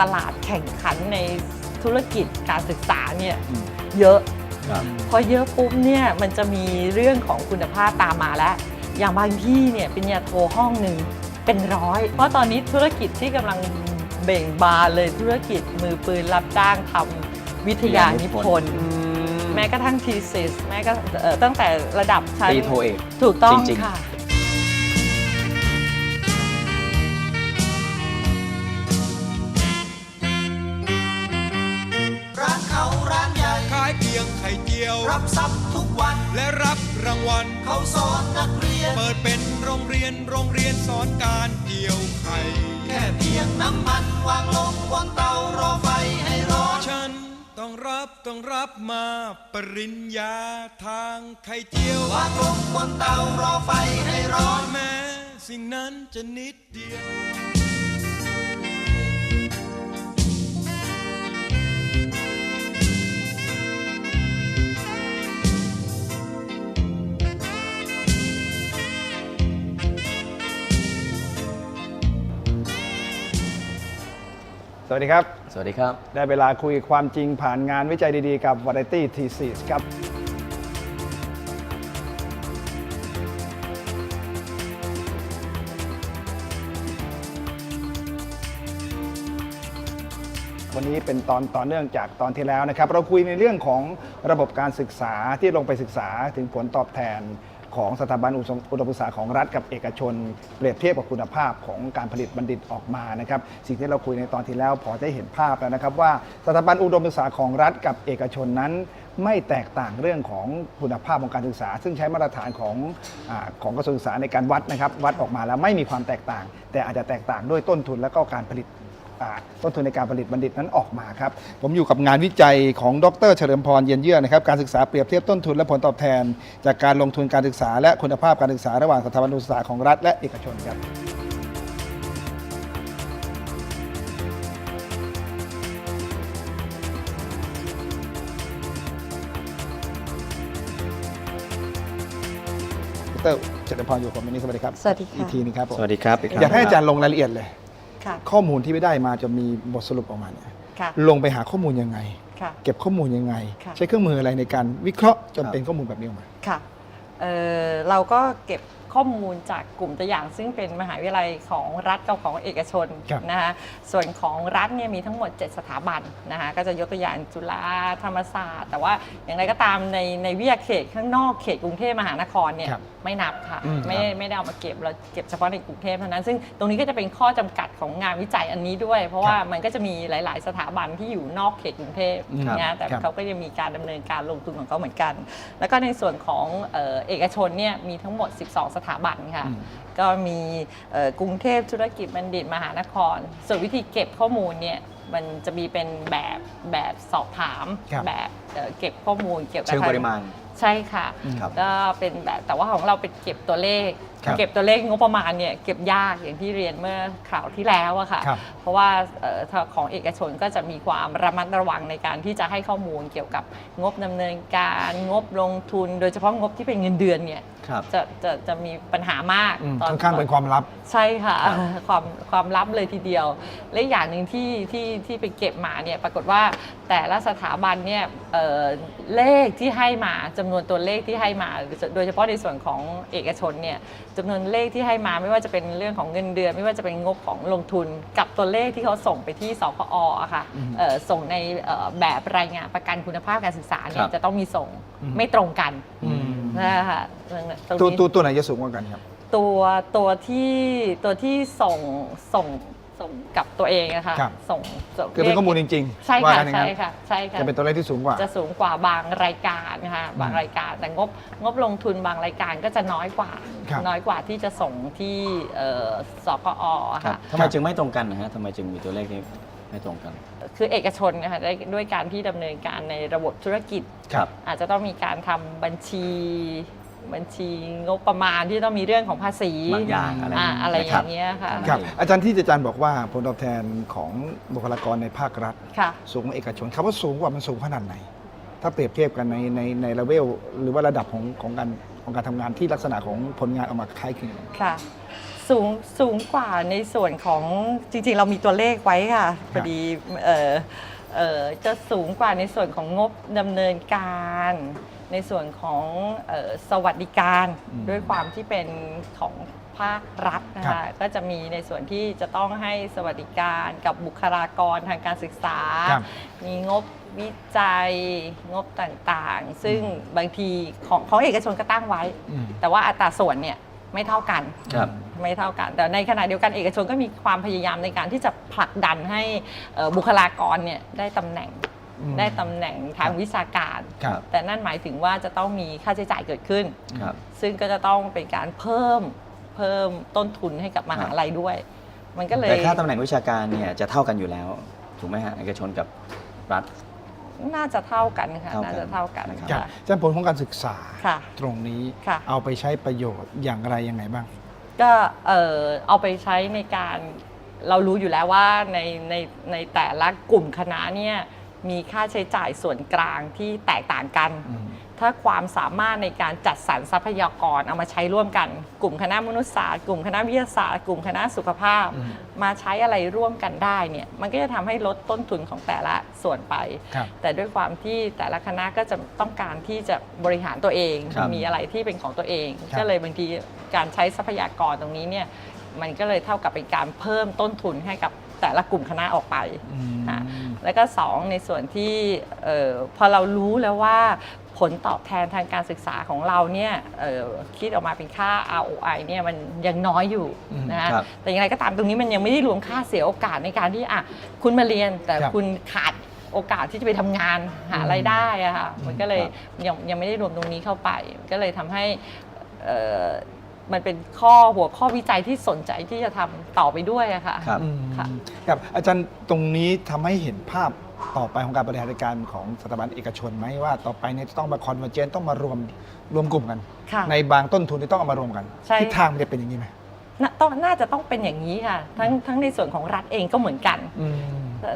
ตลาดแข่งขันในธุรกิจการศึกษาเนี่ยอืมเยอะครับพอเยอะปุ๊บเนี่ยมันจะมีเรื่องของคุณภาพตามมาแล้ว อย่างบางที่เนี่ยปริญญาโทห้องหนึ่งเป็นร้อย เพราะตอนนี้ธุรกิจที่กำลังเบ่งบานเลยธุรกิจมือปืนรับจ้างทำวิทยานิพนธ์แม้กระทั่งทีสิสแม้ก็เอ่อตั้งแต่ระดับชั้นตีโทเอกถูกต้องจริงๆค่ะ ข่เจียว รับซับทุกวันและรับรางวัลเขาสอนนักเรียน เปิดเป็นโรงเรียนโรงเรียนสอนการเจียวไข่แค่เพียงน้ำมันวางลงบนเตารอไฟให้ร้อนฉันต้องรับต้องรับมาปริญญาทางไข่เจียววางลงบนเตารอไฟให้ร้อนแม้สิ่งนั้นจะนิดเดียว สวัสดีครับ สวัสดีครับ ได้เวลาคุยความจริงผ่านงานวิจัยดีๆ กับ Variety Thesis ครับ วันนี้เป็นตอนต่อเนื่องจากตอนที่แล้วนะครับ เราคุยในเรื่องของระบบการศึกษาที่ลงไปศึกษาถึงผลตอบแทน ของสถาบันอุดมศึกษาของรัฐกับเอกชน เปรียบเทียบกับคุณภาพของการผลิตบัณฑิตออกมานะครับสิ่งที่เราคุยในตอนที่แล้วพอได้เห็นภาพแล้วนะครับ ว่าสถาบันอุดมศึกษาของรัฐกับเอกชนนั้น ไม่แตกต่างเรื่องของคุณภาพของการศึกษา ซึ่งใช้มาตรฐานของอของกระทรวงศึกษาในการวัดนะครับวัดออกมาแล้วไม่มีความแตกต่าง แต่อาจจะแตกต่างด้วยต้นทุนและก็การผลิต ต้นทุนในการผลิตบัณฑิตนั้นออกมาครับผมอยู่กับงานวิจัยของดรเฉลิมพรเย็นเยือกนะครับการศึกษาเปรียบเทียบต้นทุนและผลตอบแทน จากการลงทุนการศึกษา และคุณภาพการศึกษาระหว่างสถาบันอุดมศึกษาของรัฐและเอกชนครับดรเฉลิมพรอยู่กับผมวันนี้สวัสดีครับสวัสดีค่ะอีกทีหนึงครับผมสวัสดีครับ อยากให้อาจารย์ลงรายละเอียดเลย ค่ะ ข้อมูลที่ไม่ได้มาจะมีบทสรุปออกมาเนี่ยค่ะ ลงไปหาข้อมูลยังไง ค่ะ เก็บข้อมูลยังไง ค่ะ ใช้เครื่องมืออะไรในการวิเคราะห์จนครับเป็นข้อมูลแบบนี้ออกมา ค่ะเอ่อเราก็เก็บ ข้อมูลจากกลุ่มตัวอย่าง ซึ่งเป็นมหาวิทยาลัยของรัฐกับของเอกชนครับนะคะส่วนของรัฐเนี่ยมีทั้งหมด 7 สถาบันนะคะก็จะยกตัวอย่างจุฬาธรรมศาสตร์ แต่ว่าอย่างไรก็ตามในในวิทยาเขตข้างนอกเขตกรุงเทพมหานครเนี่ยครับไม่นับค่ะอืมไม่ได้ไม่ได้เอามาเก็บเราเก็บเฉพาะในกรุงเทพเท่านั้น ซึ่งตรงนี้ก็จะเป็นข้อจำกัดของงานวิจัยอันนี้ด้วย เพราะว่ามันก็จะมีหลาย ๆ สถาบันที่อยู่นอกเขตกรุงเทพครับนะแต่ครับเขาก็จะมีการดำเนินการลงทุนของเขาเหมือนกัน แล้วก็ในส่วนของเอ่อเอกชนเนี่ยมีทั้งหมด 12 สถาบันค่ะอืมก็มีเอ่อกรุงเทพธุรกิจบัณฑิตมหานคร ส่วนวิธีเก็บข้อมูลเนี่ยมันจะมีเป็นแบบแบบสอบถามครับแบบเอ่อเก็บข้อมูลเกี่ยวกับเชิงปริมาณใช่ค่ะครับก็เป็นแบบแต่ว่าของเราเป็นเก็บตัวเลขครับเก็บตัวเลขงบประมาณเนี่ยเก็บยากอย่างที่เรียนเมื่อคราวที่แล้วอะค่ะครับเพราะว่าเอ่อถ้าของเอกชนก็จะมีความระมัดระวังในการที่จะให้ข้อมูลเกี่ยวกับงบดำเนินการงบลงทุน โดยเฉพาะงบที่เป็นเงินเดือนเนี่ย ครับจะจะจะมีปัญหามากอืมตอนค่อนข้างเป็นความลับ ใช่ค่ะ ความความลับเลยทีเดียว และอีกอย่างหนึ่งที่ที่ที่ไปเก็บมาเนี่ยปรากฏว่าแต่ละสถาบันเนี่ยเอ่อเลขที่ให้มาจำนวนตัวเลขที่ให้มา โดยเฉพาะในส่วนของเอกชนเนี่ยจำนวนเลขที่ให้มาไม่ว่าจะเป็นเรื่องของเงินเดือน ไม่ว่าจะเป็นงบของลงทุนกับตัวเลขที่เขาส่งไปที่สพออะค่ะเอ่อส่งในเอ่อแบบรายงานประกันคุณภาพการศึกษาเนี่คยรับจะต้องมีส่งไม่ตรงกัน อืม นะคะตรงตัวนี้ตัวตัวไหนจะสูงกว่ากันครับ ตัวตัวที่ตัวที่ส่งส่งส่งกับตัวเองนะคะครับ ส่งส่งคือเป็นข้อมูลจริงใช่ๆว่าค่ะกันอย่างใช่นั้นค่ะใช่ค่ะ จะเป็นตัวเลขที่สูงกว่า จะสูงกว่าบางรายการนะคะบางรายการแต่งบงบลงทุนบางรายการก็จะน้อยกว่า ครับน้อยกว่าที่จะส่งที่เอ่อสกอครัค่ะบ ทำไมจึงไม่ตรงกันนะฮะทำไมจึงมีตัวเลขที่ ไม่ตรงกัน คือเอกชนนะคะได้ด้วยการที่ดำเนินการในระบบธุรกิจ ครับ อาจจะต้องมีการทำบัญชีบัญชีงบประมาณที่ต้องมีเรื่องของภาษีบางอย่างอะไรอ่าอะไรอนะครับย่างเงี้ยค่ะครับ อาจารย์ที่อาจารย์บอกว่าผลตอบแทนของบุคลากรในภาครัฐ ค่ะ สูงกว่าเอกชนคำว่าสูงกว่ามันสูงขนาดไหน ถ้าเปรียบเทียบกันในในในระเวลหรือว่าระดับของของการของการทำงานที่ลักษณะของผลงานออกมาคล้ายคลึงกัน ค่ะ สูงสูงกว่าในส่วนของจริงๆ เรามีตัวเลขไว้ค่ะพอดีเออเออจะสูงกว่าในส่วนของงบดำเนินการ ในส่วนของเออสวัสดิการอืมด้วยความที่เป็นของภาครัฐนะครัคะบ ก็จะมีในส่วนที่จะต้องให้สวัสดิการกับบุคลากรทางการศึกษา ครับ มีงบวิจัยงบต่างๆ ซึ่งบางทีของของเอกชนก็ตั้งไว้ อืม แต่ว่าอัตราส่วนเนี่ยไม่เท่ากัน ครับ ไม่เท่ากัน แต่ในขณะเดียวกันเอกชนก็มีความพยายามในการที่จะผลักดันให้เอ่อบุคลากรเนี่ยได้ตำแหน่งอืมได้ตำแหน่งทางวิชาการครับแต่นั่นหมายถึงว่าจะต้องมีค่าใช้จ่ายเกิดขึ้นครับซึ่งก็จะต้องเป็นการเพิ่มเพิ่มต้นทุนให้กับมหาลัยด้วย มันก็เลยแต่ค่าตำแหน่งวิชาการเนี่ยจะเท่ากันอยู่แล้ว ถูกไหมฮะเอกชนกับรัฐน่าจะเท่ากันค่ะเท่ากันน่าจะเท่ากันนะครับครับค่ะอาจารย์ผลของการศึกษาค่ะตรงนี้ค่ะเอาไปใช้ประโยชน์อย่างไรยังไงบ้าง ก็เออเอาไปใช้ในการเรารู้อยู่แล้วว่าในในในแต่ละกลุ่มคณะเนี่ยมีค่าใช้จ่ายส่วนกลางที่แตกต่างกัน ถ้าความสามารถในการจัดสรรทรัพยากรเอามาใช้ร่วมกัน กลุ่มคณะมนุษยศาสตร์ กลุ่มคณะวิทยาศาสตร์ กลุ่มคณะสุขภาพอืมมาใช้อะไรร่วมกันได้เนี่ยมันก็จะทำให้ลดต้นทุนของแต่ละส่วนไปครับแต่ด้วยความที่แต่ละคณะก็จะต้องการที่จะบริหารตัวเองครับมีอะไรที่เป็นของตัวเองครับก็เลยบางทีการใช้ทรัพยากรตรงนี้เนี่ยมันก็เลยเท่ากับเป็นการเพิ่มต้นทุนให้กับแต่ละกลุ่มคณะออกไปอืมค่ะแล้วก็สองในส่วนที่เออพอเรารู้แล้วว่า ผลตอบแทนทางการศึกษาของเราเนี่ยเอ่อคิดออกมาเป็นค่า ROI เนี่ยมันยังน้อยอยู่อืมนะคะครับแต่อย่างไรก็ตามตรงนี้มันยังไม่ได้รวมค่าเสียโอกาสในการที่อะคุณมาเรียนแต่ครับคุณขาดโอกาสที่จะไปทำงานหาอืมไรายได้อะค่ะมันก็เลยครับยังยังไม่ได้รวมตรงนี้เข้าไป ก็เลยทำให้เอ่อมันเป็นข้อหัวข้อวิจัยที่สนใจที่จะทำต่อไปด้วยอะค่ะครับอืมค่ะครับอาจารย์ตรงนี้ทำให้เห็นภาพ ต่อไปของการบริหารจัดการของสถาบันเอกชนไหมว่าต่อไปเนี่ยจะต้องมาคอนเวอร์เจนต้องมารวมรวมกลุ่มกัน ค่ะในบางต้นทุนที่ต้องเอามารวมกันใช่ ทิศทางมันจะเป็นอย่างนี้ไหมน่าต้องน่าจะต้องเป็นอย่างนี้ค่ะทั้งทั้งในส่วนของรัฐเองก็เหมือนกัน อืม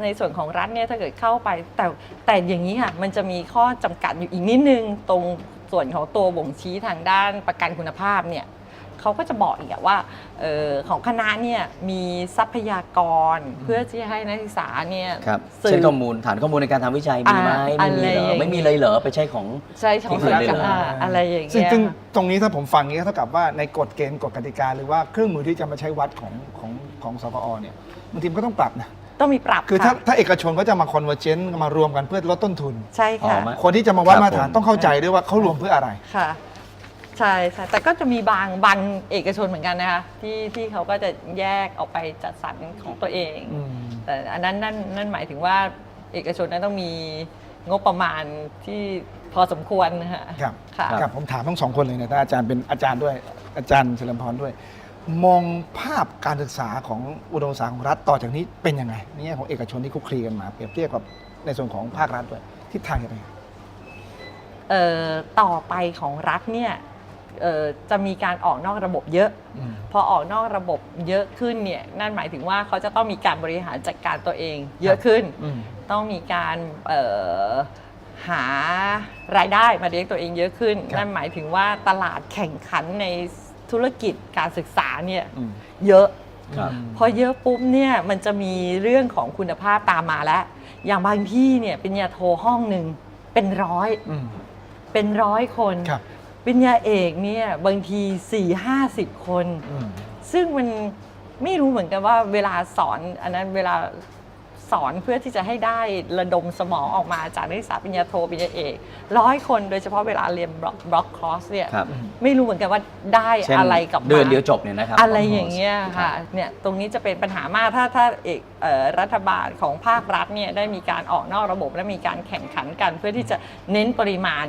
ในส่วนของรัฐเนี่ยถ้าเกิดเข้าไปแต่แต่อย่างนี้ค่ะมันจะมีข้อจำกัดอยู่อีกนิดนึง ตรงส่วนของตัวบ่งชี้ทางด้านประกันคุณภาพเนี่ย เขาก็จะบอกอีกอะว่าเออของคณะเนี่ยมีทรัพยากรเพื่อที่ให้นักศึกษาเนี่ยครับสืเช่นบข้อมูลฐานข้อมูลในการทำวิจัยมีไหมอ่าไม่มีเหรอะไรอย่างอไม่มีเลยเหรอไปใช้ของใช่ของที่ส่วนอื่นกได้ลางเลยอะไรอย่างซึ่งเงี้ยซึ่งค่ะตรงนี้ถ้าผมฟังอย่างนี้ก็เท่ากับว่าในกฎเกณฑ์กฎกติกาหรือว่าเครื่องมือที่จะมาใช้วัดของของของสกอเนี่ยบางทีมันก็ต้องปรับนะต้องมีปรับคือถ้าะถ้าเอกชนก็จะมาคอนเวอร์เจนมารวมกันเพื่อลดต้นทุน ใช่ค่ะอ๋อไม่คนที่จะมาวัดครับมาตรฐานผมต้องเข้าใจด้วยว่าเขารวมเพื่ออะไรค่ะ ใช่ใช่แต่ก็จะมีบางบางเอกชนเหมือนกันนะคะที่ที่เขาก็จะแยกออกไปจัดสรรของตัวเอง อืม แต่อันนั้นนั่นนั่นหมายถึงว่าเอกชนนั้นต้องมีงบประมาณที่พอสมควรนะคะครับค่ะ ครับผมถามทั้งสองคนเลยนะถ้าอาจารย์เป็นอาจารย์ด้วยอาจารย์เฉลิมพรด้วย มองภาพการศึกษาของอุดมศึกษาของรัฐต่อจากนี้เป็นยังไงในแง่ของเอกชนที่คุกคลีกันมาเปรียบเทียบกับในส่วนของภาครัฐด้วยทิศทางจะเป็นยังไง เอ่อต่อไปของรัฐเนี่ยเอ่อ จะมีการออกนอกระบบเยอะอืมพอออกนอกระบบเยอะขึ้นเนี่ยนั่นหมายถึงว่าเขาจะต้องมีการบริหารจัดการตัวเองเยอะขึ้นอืมต้องมีการเอ่อหารายได้มาเลี้ยงตัวเองเยอะขึ้นครับนั่นหมายถึงว่าตลาดแข่งขันในธุรกิจการศึกษาเนี่ยอืมเยอะครับพอเยอะปุ๊บเนี่ยมันจะมีเรื่องของคุณภาพตามมาแล้ว อย่างบางที่เนี่ยปริญญาโทห้องหนึ่งเป็นร้อยอืมเป็นร้อยคนครับ ปริญญาเอกเนี่ยบางที4ี่ห้าสิบคน อืม ซึ่งมันไม่รู้เหมือนกันว่าเวลาสอนอันนั้นเวลา สอนเพื่อที่จะให้ได้ระดมสมองออกมาจากนักศึกษาปริญญาโทปริญญาเอกร้อยคนโดยเฉพาะเวลาเรียนบล็อกบล็อกคอร์สเนี่ยครับไม่รู้เหมือนกันว่าได้เช่นอะไรกลับมา เดือนเดียวจบเนี่ยนะครับ อะไรอย่างเงี้ยค่ะเนี่ยตรงนี้จะเป็นปัญหามากถ้าถ้าเอกเอ่อรัฐบาลของภาครัฐเนี่ยได้มีการออกนอกระบบและมีการแข่งขันกัน เพื่อที่จะเน้นปริมาณ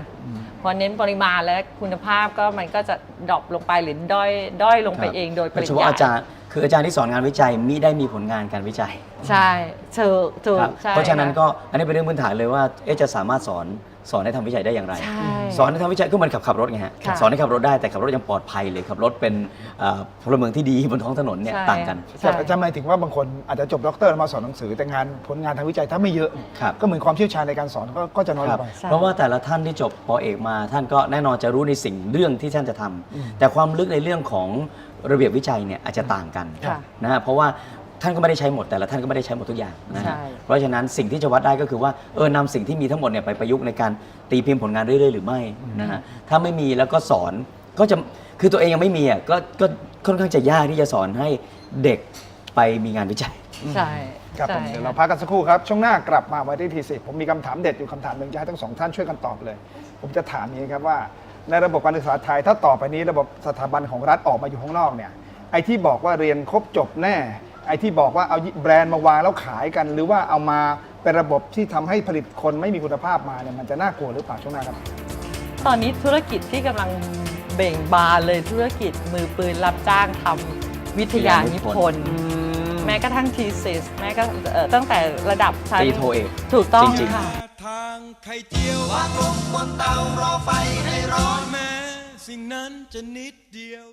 พอเน้นปริมาณและคุณภาพก็มันก็จะดรอปลงไปหรือด้อยด้อยลงไปเองโดยปโดยริเฉพาะยายอาจารย์ คืออาจารย์ที่สอนงานวิจัยมิได้มีผลงานการวิจัยใช่ถูกถูคกรับใช่เพราะฉะนั้นค่ก็อันนี้เป็นเรื่องพื้นฐานเลยว่าเอ๊ะจะสามารถสอนสอนให้ทำวิจัยได้อย่างไร ใช่ สอนให้ทำวิจัยก็เหมือนขับขับรถไงฮะค่ะสอนให้ขับรถได้แต่ขับรถยังปลอดภัยเลยขับรถเป็นเอ่อพลเมืองที่ดีบนท้องถนนเนี่ยใช่ ต่างกันใช่ แต่อาจารย์หมายถึงว่าบางคนอาจจะจบด็อกเตอร์แล้วมาสอนหนังสือแต่งานผลงานทางวิจัยถ้าไม่เยอะ ครับ ก็เหมือนความเชี่ยวชาญในการสอนก็ก็จะน้อยคลรับงไป ใช่ เพราะว่าแต่ละท่านที่จบปอเอกมา ท่านก็แน่นอนจะรู้ในสิ่งเรื่องที่ท่านจะทำแต่ความลึกในเรื่องของ ระเบียบวิจัยเนี่ยอาจจะต่างกันค่ะนะฮะเพราะว่าท่านก็ไม่ได้ใช้หมดแต่ละท่านก็ไม่ได้ใช้หมดทุกอย่างนะฮะใช่ เพราะฉะนั้นสิ่งที่จะวัดได้ก็คือว่าเออนำสิ่งที่มีทั้งหมดเนี่ยไปประยุกต์ในการตีพิมพ์ผลงานเรื่อยๆหรือไม่นะฮะถ้าไม่มีแล้วก็สอนก็จะคือตัวเองยังไม่มีอะก็ก็ค่อนข้างจะยากที่จะสอนให้เด็กไปมีงานวิจัย ใช่ครับผมใช่ เดี๋ยวเราพักกันสักครู่ครับ ช่วงหน้ากลับมาไว้ที่ทีสิผมมีคำถามเด็ดอยู่คำถามหนึ่งจะให้ทั้งสองท่านช่วยกันตอบเลย ผมจะถามอย่างนี้ครับว่า ในระบบการศึกษาไทยถ้าต่อไปนี้ระบบสถาบันของรัฐออกมาอยู่ข้างนอกเนี่ยไอ้ที่บอกว่าเรียนครบจบแน่ไอ้ที่บอกว่าเอาแบรนด์มาวางแล้วขายกัน หรือว่าเอามาเป็นระบบที่ทำให้ผลิตคนไม่มีคุณภาพมาเนี่ยมันจะน่ากลัวหรือเปล่าช่วงหน้าครับตอนนี้ธุรกิจที่กำลังเบ่งบานเลยธุรกิจมือปืนรับจ้างทำวิทยานิพนธ์แม้กระทั่งทีสิสแม้กระเอ่อตั้งแต่ระดับชั้นตีโทเอกถูกต้องจริงๆค่ะทางไข่เจียววางลงบนเตารอไฟให้ร้อนแม้ สิ่งนั้นจะนิดเดียว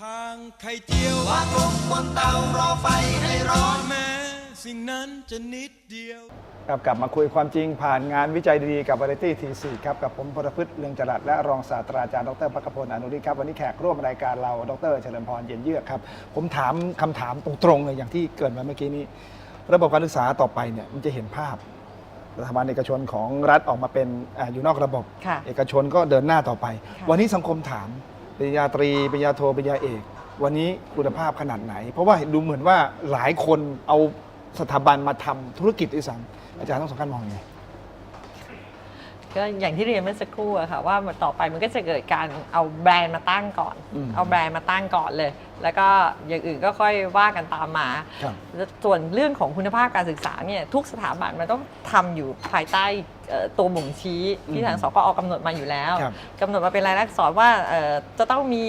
ทางไข่เจียววางลงบนเตารอไฟให้ร้อนแม้สิ่งนั้นจะนิดเดียวครับกลับมาคุยความจริงผ่านงานวิจัยดีๆกับ Variety T4 ครับกับผมพลพฤกษ์เรืองจรัสและรองศาสตราจารย์ดรพักพลอนุริครับวันนี้แขกร่วมรายการเราดรเฉลิมพรเย็นเยือกครับผมถามคำถามตรงๆเลยอย่างที่เกริดมาเมื่อกี้นี้ ระบบการศึกษาต่อไปเนี่ยมันจะเห็นภาพสถาบันเอกชนของรัฐออกมาเป็นอาอยู่นอกระบบค่ะเอกชนก็เดินหน้าต่อไปค่ะวันนี้สังคมถาม ปริญญาตรีปริญญาโทปริญญาเอก วันนี้คุณภาพขนาดไหน เพราะว่าดูเหมือนว่าหลายคนเอาสถาบันมาทำธุรกิจด้วยซ้ำอาจารย์ต้องสำคัญมองยังไงก็อย่างที่เรียนเมื่อสักครู่อะค่ะว่ามันต่อไปมันก็จะเกิดการเอาแบรนด์มาตั้งก่อนอืมเอาแบรนด์มาตั้งก่อนเลย แล้วก็อย่างอื่นก็ค่อยว่ากันตามมาครับแล้วส่วนเรื่องของคุณภาพการศึกษาเนี่ยทุกสถาบันมันต้องทำอยู่ภายใต้เอ่อ ตัวบ่งชี้ที่ทางสกอกำหนดมาอยู่แล้วครับกำหนดมาเป็นรายลักษณ์อักษรว่าเอ่อจะต้องมี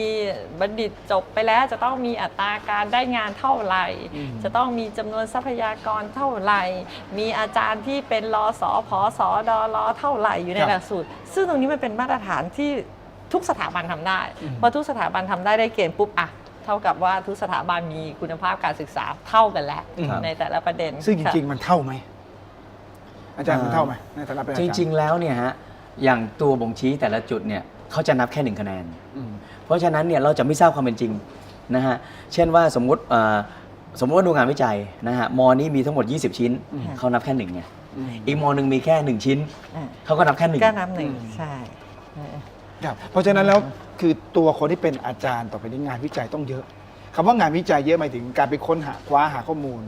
บัณฑิตจบไปแล้ว จะต้องมีอัตราการได้งานเท่าไหร่อืมจะต้องมีจำนวนทรัพยากรเท่าไหร่ มีอาจารย์ที่เป็นรอสอพอสอดอรอเท่าไหร่อยู่ในครับหลักสูตร ซึ่งตรงนี้มันเป็นมาตรฐานที่ทุกสถาบันทำได้อืมพอทุกสถาบันทำได้ได้เกณฑ์ปุ๊บอะเท่ากับว่าทุกสถาบันมีคุณภาพการศึกษาเท่ากันแล้วครับในแต่ละประเด็น ซึ่งจค่ะริง ๆ มันเท่าไหม อาจารย์มันอ่าเท่าไหมในฐานะเป็นอาจจารย์ ริง ๆ แล้วเนี่ยฮะอย่างตัวบ่งชี้แต่ละจุดเนี่ยเขาจะนับแค่หนึ่งคะแนน อืม เพราะฉะนั้นเนี่ยเราจะไม่ทราบความเป็นจริงนะฮะเช่นว่าสมมุติเอ่อสมมติว่าดูงานวิจัยนะฮะมอนี้มีทั้งหมด 20 ชิ้น อืม เขานับแค่หนึ่งไงอืมอีกมอหนึ่งมีแค่หนึ่งชิ้น อ่าเขาก็นับแค่หนึ่ง ก็นับหนึ่งใช่ครับเพราะฉะนั้นแล้วคือตัวคนที่เป็นอาจารย์ต่อไปนี้งานวิจัยต้องเยอะคำว่างานวิจัยเยอะหมายถึงการไปค้นหาคว้าหาข้อมูล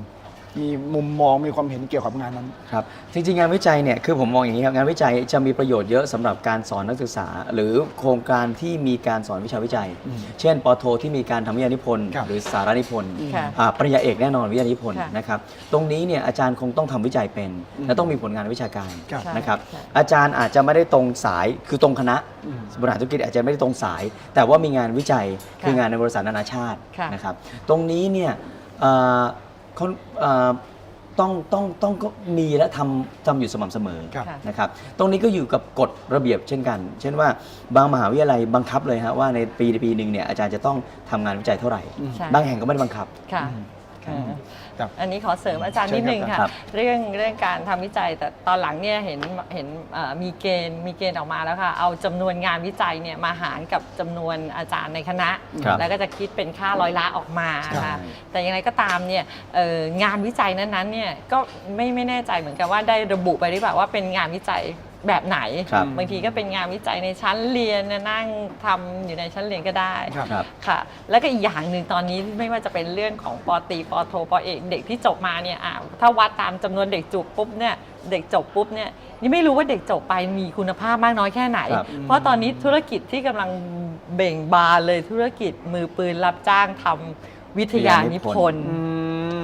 มีมุมมองมีความเห็นเกี่ยวกับงานนั้น ครับจริงๆ งานวิจัยเนี่ยคือผมมองอย่างนี้ครับงานวิจัยจะมีประโยชน์เยอะสำหรับการสอนนักศึกษา หรือโครงการที่มีการสอนวิชาวิจัยอืมเช่นปอโทที่มีการทำวิทยานิพนธ์ครับหรือสารานิพนธ์ค่ะอ่าปริญญาเอกแน่นอนวิทยานิพนธ์ค่ะนะครับตรงนี้เนี่ยอาจารย์คงต้องทำวิจัยเป็น อืมและต้องมีผลงานวิชาการครับใช่นะครับใช่ อาจารย์อาจจะไม่ได้ตรงสายคือตรงคณะอืม บริหารธุรกิจอาจจะไม่ได้ตรงสาย แต่ว่ามีงานวิจัยค่ะคืองานในบริษัทนานาชาติค่ะ นะครับตรงนี้เนี่ยเอ่อ คนเอ่อต้องต้องต้องก็มีและทำทำอยู่สม่ำเสมอครับ ค่ะ นะครับ ตรงนี้ก็อยู่กับกฎระเบียบเช่นกัน เช่นว่าบางมหาวิทยาลัยบังคับเลยฮะว่าในปีปีหนึ่งเนี่ยอาจารย์จะต้องทำงานวิจัยเท่าไหร่อืมใช่ บางแห่งก็ไม่ได้บังคับ ค่ะ ครับอ่าครับ อันนี้ขอเสริมอาจารย์เชินิญดนึงครับค่ะ ครับเรื่องเรื่องการทำวิจัยแต่ตอนหลังเนี่ยเห็นเห็นเอ่อมีเกณฑ์มีเกณฑ์ออกมาแล้วค่ะ เอาจำนวนงานวิจัยเนี่ยมาหารกับจำนวนอาจารย์ในคณะ ครับแล้วก็จะคิดเป็นค่าร้อยละออกมาใช่ค่ะแต่อย่างไรก็ตามเนี่ยเอ่องานวิจัยนั้นๆเนี่ยก็ไม่ไม่แน่ใจเหมือนกันว่าได้ระบุไปหรือเปล่าว่าเป็นงานวิจัย แบบไหนครับบางทีก็เป็นงานวิจัยในชั้นเรียนนะนั่งทำอยู่ในชั้นเรียนก็ได้ครับครับค่ะ แล้วก็อีกอย่างหนึ่งตอนนี้ไม่ว่าจะเป็นเรื่องของปอตรีปอโทปอเอกเด็กที่จบมาเนี่ยอะถ้าวัดตามจำนวนเด็กจบปุ๊บเนี่ยเด็กจบปุ๊บเนี่ยนี่ไม่รู้ว่าเด็กจบไปมีคุณภาพมากน้อยแค่ไหนครับเพราะตอนนี้ธุรกิจที่กำลังเบ่งบานเลยธุรกิจมือปืนรับจ้างทำวิทยานิพนธ์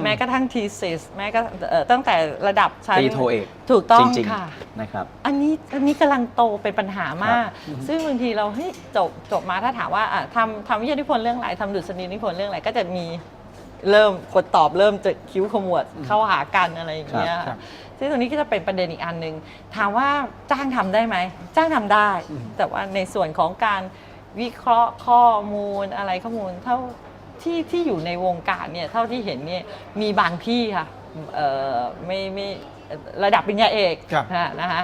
แม้กระทั่งทีสิสแม้ก็เอ่อตั้งแต่ระดับชั้นตีโทเอกถูกต้องจริงค่ะๆนะครับ อันนี้อันนี้กำลังโตเป็นปัญหามาก ซึ่งบางทีเราเฮ้ยจบจบมาถ้าถามว่าอะทำทำวิทยานิพนธ์เรื่องอะไรทำดุษฎีนิพนธ์เรื่องอะไรก็จะมีเริ่มคนตอบเริ่มจะคิ้วขมวดเข้าหากันอะไรอย่างเงี้ยครับซึ่งตรงนี้ก็จะเป็นประเด็นอีกอันหนึ่งถามว่าจ้างทำได้ไหม จ้างทำได้ แต่ว่าในส่วนของการวิเคราะห์ข้อมูลอะไรข้อมูล เท่า ที่ที่อยู่ในวงการเนี่ยเท่าที่เห็นเนี่ยมีบางที่ค่ะเอ่อไม่ไม่ระดับปริญญาเอกครับ นะนะคะ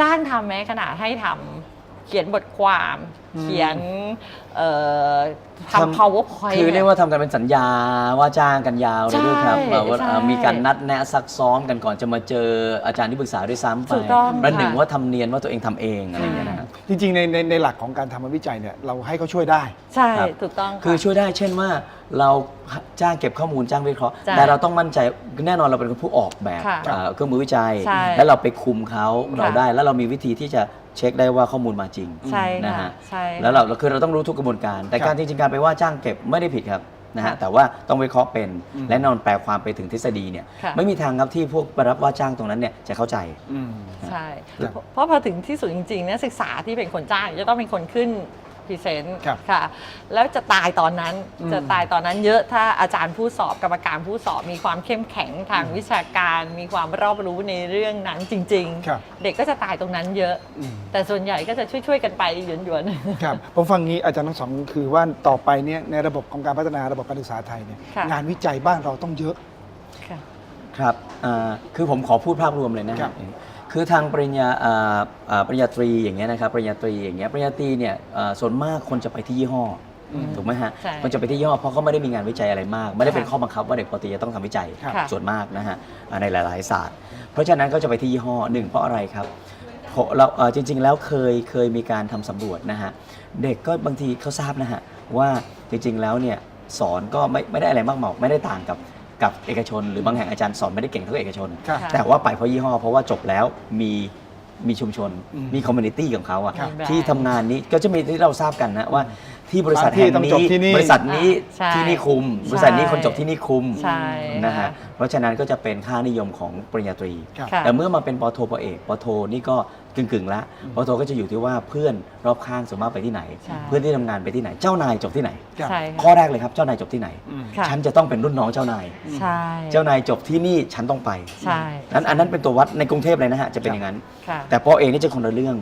จ้างทำแม้ขนาดให้ทำ เขียนบทความ อืม เขียนเอ่อทำทำ powerpoint คือเรียกว่าทำกันเป็นสัญญาว่าจ้างกันยาวเลยด้วยครับใช่แบบว่าใช่เอ่อมีการนัดแนะซักซ้อมกันก่อนจะมาเจออาจารย์ที่ปรึกษาด้วยซ้ำไปถูกต้องประหนึ่งค่ะ ว่าทำเนียนว่าตัวเองทำเเองอะไรอย่างเงี้ยนะครับ จริงๆในในในหลักของการทำงานวิจัยเนี่ยเราให้เขาช่วยได้ ใช่ ครับ ถูกต้องะคือช่วยได้เช่นว่าเราจ้างเก็บข้อมูลจ้างวิเคราะห์ใช่แต่เราต้องมั่นใจแน่นอนเราเป็นผู้ออกแบบค่ะเอ่อเครื่องมือวิจัย ใช่แล้วเราไปคุมเขาเราค่ะได้ แล้วเรามีวิธีที่จะ เช็คได้ว่าข้อมูลมาจริงใช่นะค่ะฮะใช่ แล้วเราคือเราต้องรู้ทุกกระบวนการ แต่ครับการจริงๆการไปว่าจ้างเก็บไม่ได้ผิดครับนะฮะค่ะแต่ว่าต้องวิเคราะห์เป็นอืม และนอนแปลความไปถึงทฤษฎีเนี่ยค่ะ ไม่มีทางครับที่พวกรับว่าจ้างตรงนั้นเนี่ยจะเข้าใจ อืม ใช่ ครับ เพราะพอถึงที่สุดจริงๆเนี่ยศึกษาที่เป็นคนจ้างจะต้องเป็นคนขึ้น พรีเซนต์ครับค่ะ แล้วจะตายตอนนั้นอืมจะตายตอนนั้นเยอะถ้าอาจารย์ผู้สอบกรรมการผู้สอบมีความเข้มแข็งทางวิชาการ มีความรอบรู้ในเรื่องนั้นจริง ครับ ๆ เด็กก็จะตายตรงนั้นเยอะ อืม แต่ส่วนใหญ่ก็จะช่วยๆกันไปหยวนๆ ครับผมฟังงี้อาจารย์ทั้งสองคือว่าต่อไปเนี่ยในระบบของการพัฒนาระบบการศึกษาไทยเนี่ยค่ะ งานวิจัยบ้านเราต้องเยอะค่ะครับอ่าคือผมขอพูดภาพรวมเลยนะฮะครับ คือทางปริญญาอ่าอ่าปริญญาตรีอย่างเงี้ยนะครับปริญญาตรีอย่างเงี้ยปริญญาตรีเนี่ยอ่าส่วนมากคนจะไปที่ยี่ห้ออมถูกไหมฮะใช่คนจะไปที่ยี่ห้อเพราะเขาไม่ได้มีงานวิจัยอะไรมาก ไม่ได้เป็นค่ะข้อบังคับว่าเด็กปกติจะต้องทำวิจัยครับค่ะส่วนมากนะฮะอ่าในหลาย ๆ ศาสตร์ เพราะฉะนั้นก็จะไปที่ยี่ห้อหนึ่งเพราะอะไรครับเพราะเราเอ่อจริง ๆ แล้วเคยเคยมีการทำสำรวจนะฮะเด็กก็บางทีเขาทราบนะฮะว่าจริง ๆ แล้วเนี่ยสอนก็ไม่ไม่ได้อะไรมากมายไม่ได้ต่างกับ กับเอกชน หรือบางแห่งอาจารย์สอนไม่ได้เก่งเท่าเอกชน ครับค่ะแต่ว่าไปเพราะยี่ห้อ เพราะว่าจบแล้วมีมีชุมชน อืมมีคอมมูนิตี้ของเขาอะครับที่ทำงานนี้ก็จะมีที่เราทราบกันนะว่าที่บริษัทบางที่แห่งต้องจบนี้ที่นี่บริษัทนี้ใช่ที่นี่คุม บริษัทนี้คนจบที่นี่คุมใช่นะฮะค่ะ เพราะฉะนั้นก็จะเป็นค่านิยมของปริญญาตรี ครับ ค่ะ แต่เมื่อมาเป็นปอโทปอเอกปอโทนี่ก็ กึ่งๆละปอโทก็จะอยู่ที่ว่าเพื่อนรอบข้างส่วนมากไปที่ไหนใช่เพื่อนที่ทำงานไปที่ไหน เจ้านายจบที่ไหนครับใช่ข้อค่ะแรกเลยครับ เจ้านายจบที่ไหนอืมค่ะฉันจะต้องเป็นรุ่นน้องเจ้านายใช่เจ้านายจบที่นี่ฉันต้องไปใช่นั้นอันนั้นเป็นตัววัดในกรุงเทพเลยนะฮะจะเป็นอย่างนั้นค่ะแต่ปอเอกนี่จะคนละเรื่อง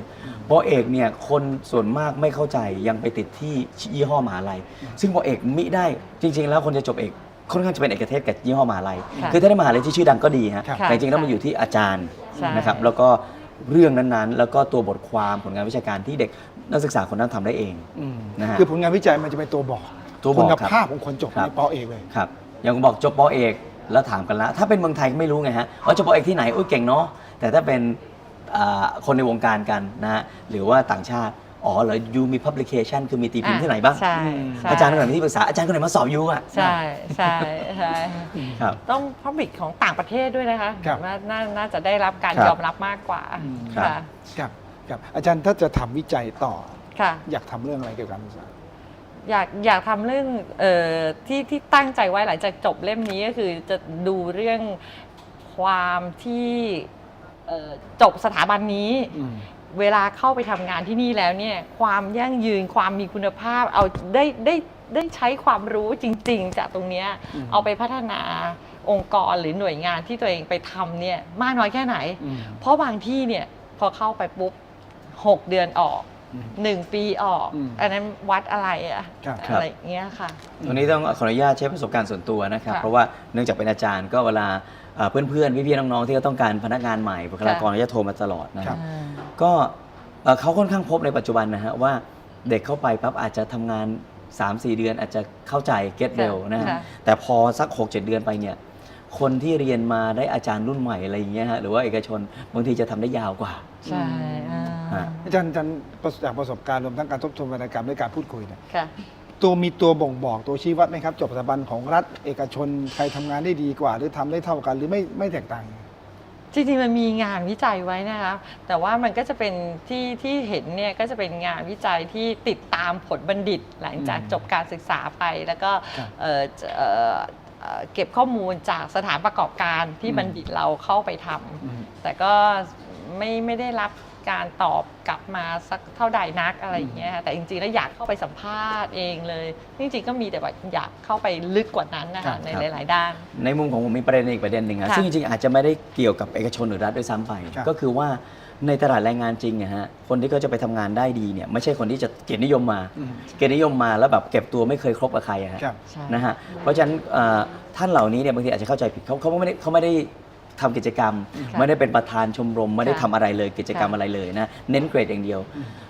ปอเอกเนี่ยคนส่วนมากไม่เข้าใจยังไปติดที่ยี่ห้อมหาลัย ซึ่งปอเอกมิได้จริง ๆ แล้วคนจะจบเอกค่อนข้างจะเป็นเอกเทศกับยี่ห้อมหาลัยค่ะคือถ้าได้มหาลัยที่ชื่อดังก็ดีฮะครับแต่จริงๆแล้วมันอยู่ที่อาจารย์ใช่นะครับ แล้วก็ เรื่องนั้นๆ แล้วก็ตัวบทความผลงานวิชาการที่เด็กนักศึกษาคนนั้นทำได้เองอืมนะฮะ คือผลงานวิจัยมันจะเป็นตัวบอกตัวบอกคุณครับภาพของคนจบครับในปอเอกเลย ครับอย่างผมบอกจบปอเอกแล้วถามกันละ ถ้าเป็นเมืองไทยก็ไม่รู้ไงฮะว่าจบปอเอกที่ไหนอุ้ยเก่งเนาะแต่ถ้าเป็นอ่าคนในวงการกันนะฮะหรือว่าต่างชาติ อ๋อเหรอยูมี publication คือมีตีพิมพ์ที่ไหนบ้าง ใช่ใช่อาจารย์คนไหนที่ปรึกษาอาจารย์คนไหนมาสอบยูอะใช่ใช่ใช่ครับ ต้องพับบิกของต่างประเทศด้วยนะคะครับว่าน่าน่าจะได้รับการครับยอมรับมากกว่าอืม ครับ ค่ะครับครับอาจารย์ถ้าจะทำวิจัยต่อ ค่ะ อยากทำเรื่องอะไรเกี่ยวกับการศึกษา อยากอยากทำเรื่องเออที่ที่ตั้งใจไว้หลังจากจบเล่มนี้ก็คือจะดูเรื่องความที่เอ่อจบสถาบันนี้ อืม เวลาเข้าไปทำงานที่นี่แล้วเนี่ยความยั่งยืนความมีคุณภาพเอาได้ได้ได้ใช้ความรู้จริง ๆ จากตรงเนี้ยอืม เอาไปพัฒนาองค์กรหรือหน่วยงานที่ตัวเองไปทำเนี่ยมากน้อยแค่ไหน อืมเพราะบางที่เนี่ยพอเข้าไปปุ๊บ6เดือนออกอืม1ปีออก อืมอันนั้นวัดอะไรอะครับ อะไรอย่างเงี้ยค่ะ ตรงนี้ต้องขออนุญาตใช้ประสบการณ์ส่วนตัวนะครับ ค่ะเพราะว่าเนื่องจากเป็นอาจารย์ก็เวลา เอ่อเพื่อนๆพี่ๆน้องๆที่เขาต้องการพนักงานใหม่บุคลากรก็จะโทรมาตลอดนะคครัรับบก็เอ่อเขาค่อนข้างพบในปัจจุบันนะฮะว่าเด็กเข้าไปปั๊บอาจจะทำงาน 3-4 เดือนอาจจะเข้าใจเก็ตเร็วนะฮะค่ะ แต่พอสัก 6-7 เดือนไปเนี่ยคนที่เรียนมาได้อาจารย์รุ่นใหม่อะไรอย่างเงี้ยฮะหรือว่าเอกชนบางทีจะทำได้ยาวกว่า ใช่อ่าฮะ อาจารย์อาจารย์ประสจากประสบการณ์รวมทั้งการทบทวนวรรณกรรมและการพูดคุยเนี่ยค่ะ ตัวมีตัวบ่งบอกตัวชี้วัดไหมครับ จบสถาบันของรัฐเอกชนใครทำงานได้ดีกว่า หรือทำได้เท่ากันหรือไม่ไม่แตกต่าง จริงๆมันมีงานวิจัยไว้นะคะแต่ว่ามันก็จะเป็นที่ที่เห็นเนี่ยก็จะเป็นงานวิจัยที่ติดตามผลบัณฑิต หลังจากอืมจบการศึกษาไปแล้วก็ครับเอ่อจะเอ่อเอ่อเก็บข้อมูลจากสถานประกอบการที่อืม บัณฑิตเราเข้าไปทำ อืม แต่ก็ไม่ไม่ได้รับ การตอบกลับมาสักเท่าใดนักอะไรอย่างเงี้ยค่ะแต่จริงๆแล้วอยากเข้าไปสัมภาษณ์เองเลยจริงๆก็มีแต่ว่าอยากเข้าไปลึกกว่านั้นนะครัคะบในครับหลาย ๆ ด้าน ในมุมของผมมีประเด็นอีกประเด็นหนึ่งอะค่ะซึ่งจริงๆอาจจะไม่ได้เกี่ยวกับเอกชนหรือรัฐด้วยซ้ำไปครับ ก็คือว่าในตลาดแรงงานจริงเนี่ยฮะคนที่ก็จะไปทำงานได้ดีเนี่ยไม่ใช่คนที่จะเกียรตินิยมมา อืมเกียรตินิยมมาแล้วแบบเก็บตัวไม่เคยครบกับใครอะฮะ ครับ ใช่ นะฮะ เพราะฉะนั้นเอ่อท่านเหล่านี้เนี่ยบางทีอาจจะเข้าใจผิดเขาเขาไม่ได้เขาไม่ได้ ทำกิจกรรม ค่ะไม่ได้เป็นประธานชมรม ไม่ได้ค่ะทำอะไรเลยกิจกรรมค่ะ อะไรเลยนะเน้นเกรดอย่างเดียว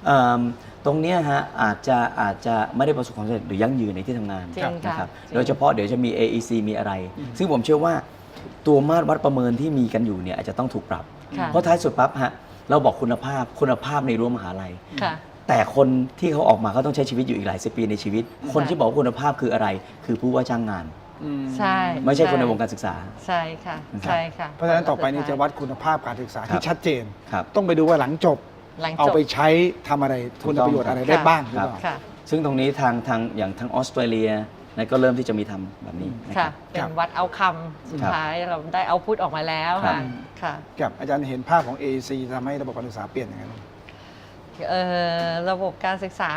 เอิ่มตรงเนี้ยฮะอาจจะอาจจะไม่ได้ประสบความสำเร็จหรือยั่งยืนในที่ทำงาน จริงนะครับค่ะจริงโดยเฉพาะเดี๋ยวจะมี AEC มีอะไร ซึ่งผมเชื่อว่าตัวมาตรวัดประเมินที่มีกันอยู่เนี่ยอาจจะต้องถูกปรับ ค่ะเพราะท้ายสุดปั๊บฮะเราบอกคุณภาพคุณภาพในรั้วมหาลัย ค่ะ แต่คนที่เขาออกมาเขาต้องใช้ชีวิตอยู่อีกหลายสิบปีในชีวิต คนที่บอกว่าคุณภาพคืออะไร คือผู้ว่าจ้างงาน ใช่ไม่ใช่คนในวงการศึกษา ใช่ค่ะ นะครับ ใช่ค่ะเพราะฉะนั้นต่อไปนี้จะวัดคุณภาพการศึกษาครัที่บชัดเจน ครับ ต้องไปดูว่าหลังจบหลังเอาจบไปใช้ทำอะไรถูคุกณต้องประโยชน์อะไรได้ค่ะบ้างหรือครับเปล่า ค่ะ ซึ่งตรงนี้ทางทางอย่างทางออสเตรเลียนะก็เริ่มที่จะมีทำแบบนี้นะคค่ะ รับ เป็นวัดเอาคำสุดครับท้ายเราได้เอาพุทออกมาแล้วครัค่ะบ ค่ะ กับอาจารย์เห็นภาพของ AEC ทำให้ระบบการศึกษาเปลี่ยนยังไงบ้าง เอ่อระบบการศึกษา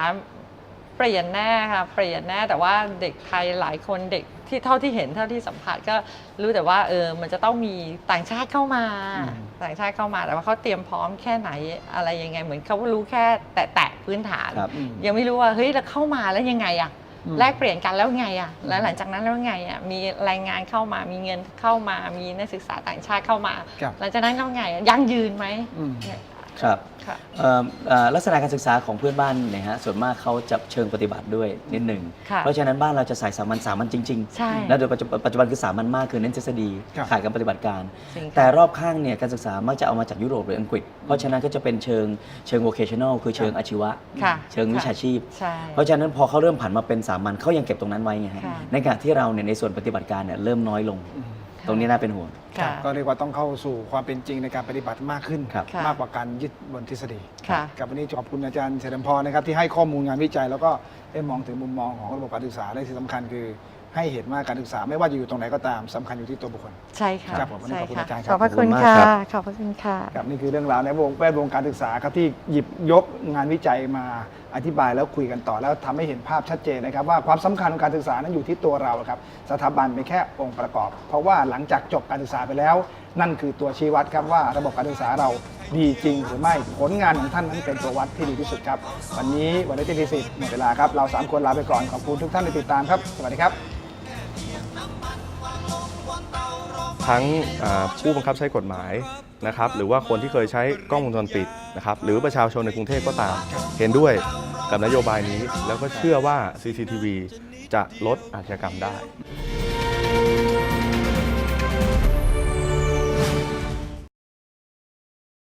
เปลี่ยนแน่ค่ะเปลี่ยนแน่แต่ว่าเด็กไทยหลายคนเด็ก ที่เท่าที่เห็นเท่าที่สัมผัสก็รู้แต่ว่าเออมันจะต้องมีต่างชาติเข้ามาอืมต่างชาติเข้ามาแต่ว่าเขาเตรียมพร้อมแค่ไหนอะไรยังไง เหมือนเขารู้แค่แตะๆพื้นฐานครับยังไม่รู้ว่าเฮ้ยเราเข้ามาแล้วยังไงอะอืมแลกเปลี่ยนกันแล้วไงอะแล้วหลังจากนั้นแล้วไงอะมีแรงงานเข้ามา มีเงินเข้ามา มีนักศึกษาต่างชาติเข้ามาครับหลังจากนั้นแล้วไงอะยั่งยืนไหมอืมเนี่ย ครับค่ะเอ่อเอ่อลักษณะการศึกษาของเพื่อนบ้านเนี่ยฮะส่วนมากเขาจะเชิงปฏิบัติด้วยนิดหนึ่ง ค่ะเพราะฉะนั้นบ้านเราจะใส่สามัญสามัญจริงใช่ๆและโดยปัจจุบันปัจจุบันคือสามัญมากคือเน้นทฤษฎีครับ ขาดการปฏิบัติการ จริงค่ะ แต่รอบข้างเนี่ยการศึกษามักจะเอามาจากยุโรปหรืออังกฤษ เพราะฉะนั้นก็จะเป็นเชิงเชิง vocational คือเชิงอาชีวะ ค่ะเชิงวิชาชีพ ใช่ เพราะฉะนั้นพอเขาเริ่มผันมาเป็นสามัญเขายังเก็บตรงนั้นไว้ไงฮะค่ะ ในขณะที่เราเนี่ยในส่วนปฏิบัติการเนี่ยเริ่มน้อยลง ตรงนี้น่าเป็นห่วง ค่ะ ก็เรียกว่าต้องเข้าสู่ความเป็นจริงในการปฏิบัติมากขึ้น ครับค่ะมากกว่าการยึดบนทฤษฎีค่ะ กับวันนี้ขอบคุณอาจารย์เฉลิมพรนะครับที่ให้ข้อมูลงานวิจัย แล้วก็ได้มองถึงมุมมองของระบบการศึกษาและที่สำคัญคือ ให้เห็นว่าการศึกษาไม่ว่าจะอยู่ตรงไหนก็ตามสำคัญอยู่ที่ตัวบุคคล ใช่ค่ะครับผมวันนี้ใช่ขอบคุณค่ะอาจารย์คขรับอบพระคุณขอบคุณมากค่ะครับขอบพระคุณค่ะ ครับนี่คือเรื่องราวในวงแวดวงการศึกษาครับที่หยิบยกงานวิจัยมาอธิบายแล้วคุยกันต่อแล้วทำให้เห็นภาพชัดเจนนะครับว่าความสำคัญของการศึกษานั้นอยู่ที่ตัวเราครับสถาบันเป็นแค่องค์ประกอบ เพราะว่าหลังจากจบการศึกษาไปแล้ว นั่นคือตัวชี้วัดครับว่าระบบการศึกษาเราดีจริงหรือไม่ผลงานของท่านนั้นเป็นตัววัดที่ดีที่สุดครับ วันนี้วันนี้ที่สิบหมดเวลาครับเราสามคนลาไปก่อนขอบคุณทุกท่านที่ติดตามครับสวัสดีครับ ทั้งผู้บังคับใช้กฎหมายนะครับหรือว่าคนที่เคยใช้กล้องวงจรปิดนะครับหรือประชาชนในกรุงเทพก็ตาม เห็นด้วยกับนโยบายนี้ แล้วก็เชื่อว่า CCTV จะลดอาชญากรรมได้